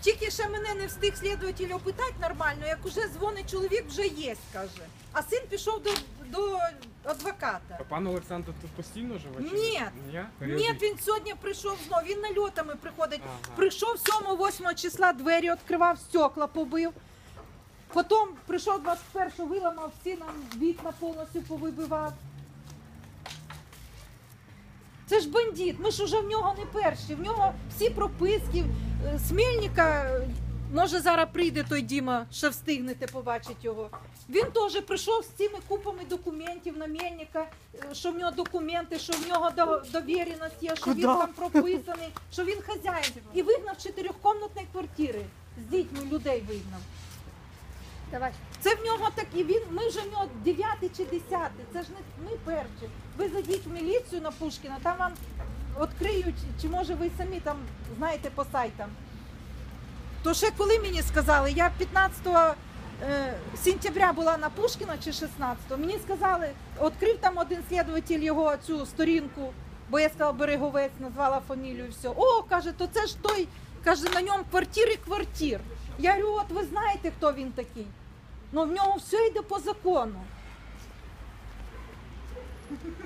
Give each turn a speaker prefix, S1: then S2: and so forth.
S1: Тільки ще мене не встиг слідуватель опитати нормально, як уже дзвонить чоловік, вже є, каже. А син пішов до, до адвоката.
S2: А пан Олександр тут постійно живе? чи
S1: Ні.
S2: Ні?
S1: Ні, він сьогодні прийшов знов, він нальотами приходить.
S2: Ага.
S1: Прийшов 7-8 числа, двері відкривав, стекла побив. Потім прийшов 21 виламав, всі нам вікна повністю повибивав. Це ж бандит, ми ж уже в нього не перші, в нього всі прописки. Е, Смільника, може зараз прийде той Діма, ще встигнете побачити його. Він теж прийшов з цими купами документів на Мельника, е, що в нього документи, що в нього до- довіреність є, що він там прописаний, що він хазяїн. І вигнав чотирьохкомнатної квартири. З дітьми людей вигнав.
S3: Давай.
S1: Це в нього так, і він, ми вже в нього 9 чи 10, це ж не ми перші. Ви зайдіть в міліцію на Пушкіна, там вам відкриють, чи може ви самі там знаєте по сайтам. То ще коли мені сказали, я 15 е, сентября була на Пушкіна чи 16, мені сказали, відкрив там один слідуватель його цю сторінку, бо я сказала Береговець, назвала фамілію і все. О, каже, то це ж той, каже, на ньому квартири квартир. Я говорю, от ви знаєте, хто він такий. Ну в нього все йде по закону.